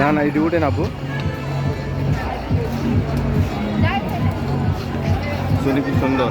না না এটি উঠে নাবো শুনি খুব সুন্দর।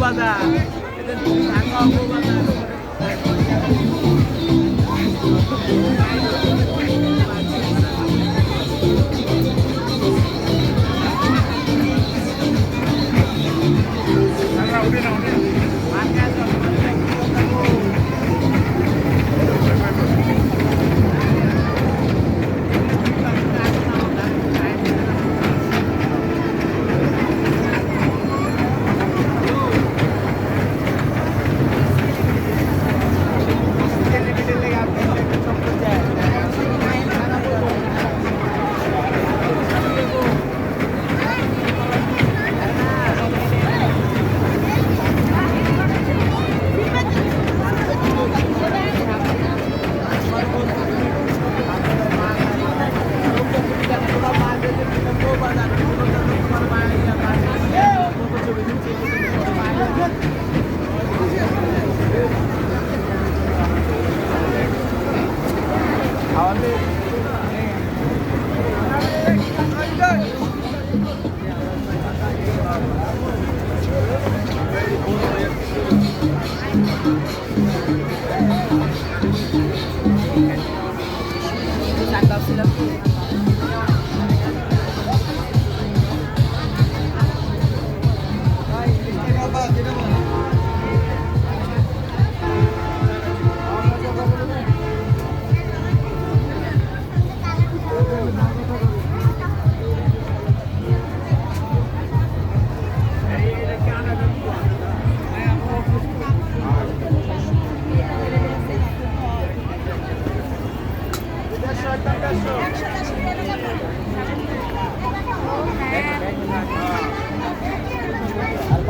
বাজার বাজার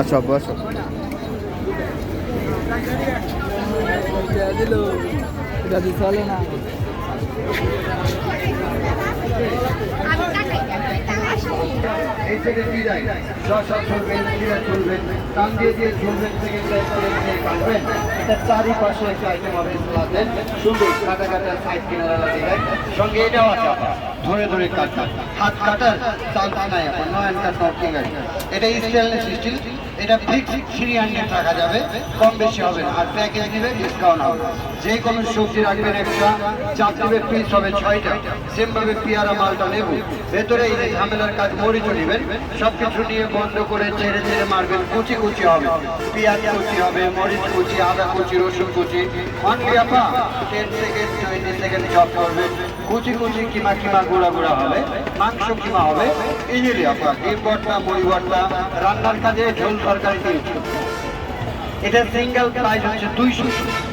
আসো আব্বু দিয়ে চলে না। এই থেকে যায় শশা চলবেন ক্রীড়া চলবেন কান দিয়ে দিয়ে চলবেন থেকে কাটবেন এটা চারিপাশে একটা আইটেম হবে সালাদের সুন্দর কাটা কাটা সাইড কিনারা লাগিয়ে সঙ্গে এটাও আছে ধরে ধরে কাটা হাত কাটার চান্স নাই এখন নয়ন কাট নর্থিং এটা স্টেনলেস স্টিল এটা ফিক্স থ্রি হান্ড্রেড রাখা যাবে, কম বেশি হবে আর প্যাকেজ দিবে ডিসকাউন্ট হবে। যে কোনো সবজি রাখবেন একটা চার দিবে পিস হবে ছয়টা। সেমভাবে পেয়ারা, মালটা নেব। ভেতরে এই ঝামেলার কাজ, মরিচও নেবেন। সব কিছু নিয়ে বন্ধ করে ছেড়ে ছেড়ে মারবেন, কুচি কুচি হবে। পেঁয়াজ কুচি হবে, মরিচ কুচি, আদা কুচি, রসুন কুচি। অনলি আপা ten second twenty second chop করবে কুচি কুচি কিমা কিমা গুঁড়া গুঁড়া হবে, মাংস কিমা হবে ইজিলি আপা ডিম ভর্তা মুড়ি ভর্তা, রান্নার কাজে ঝোল তরকারি এটা সিঙ্গেল প্রাইস হচ্ছে দুইশো,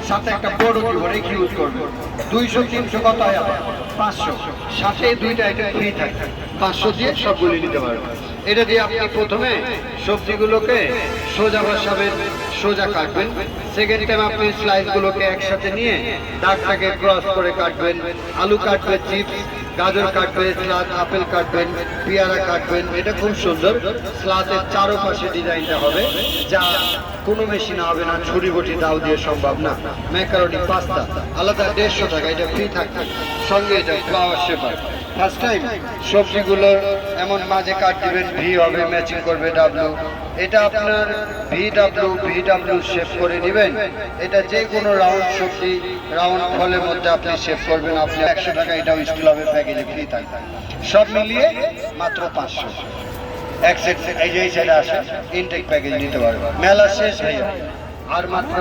সাথে একটা বড় কিবোর্ড এই ইউজ করবেন দুইশো, তিনশো, কত হয় আবার? পাঁচশো। সাথে দুইটা এটা ফ্রি থাকে। পাঁচশো দিয়ে সবগুলি নিতে পারবেন এটা দিয়ে আপনি প্রথমে সবজিগুলোকে সোজা বসাবেন সোজা কাটবেন। সেকেন্ড টাইম আপনি স্লাইসগুলোকে একসাথে নিয়ে দাগটাকে ক্রস করে কাটবেন। আলু কাটবেন চিপস গাজর কাটবেন স্লাদ, আপেল কাটবেন, পেয়ারা কাটবেন। এটা খুব সুন্দর। স্লাদের চারোপাশে ডিজাইনটা হবে, যা কোনো মেশিনে হবে না, ছুরি বটি দাও দিয়ে সম্ভব না। ম্যাকারনি পাস্তা আলাদা দেড়শো টাকা, এটা ফ্রি থাকবে। সঙ্গে এটা ফ্লাওয়ার শেপার ফার্স্ট টাইম সবজিগুলো এমন মাঝে কাট দিবেন ভি হবে ম্যাচিং করবে ডাব্লু এটা আপনার ভিডাব্লিউ ভিডাব্লিউ শেপ করে নেবেন। এটা যে কোনো রাউন্ড শক্তি রাউন্ড ফলের মধ্যে আপনি শেপ করবেন। আপনি একশো টাকা এটাও স্কুল হবে প্যাকেজে ফ্রি থাকবে। সব মিলিয়ে মাত্র পাঁচশো। এক সেট এই যে সাইডে আসে ইনটেক প্যাকেজ নিতে পারবেন। মেলা শেষ হয়ে আর মাত্র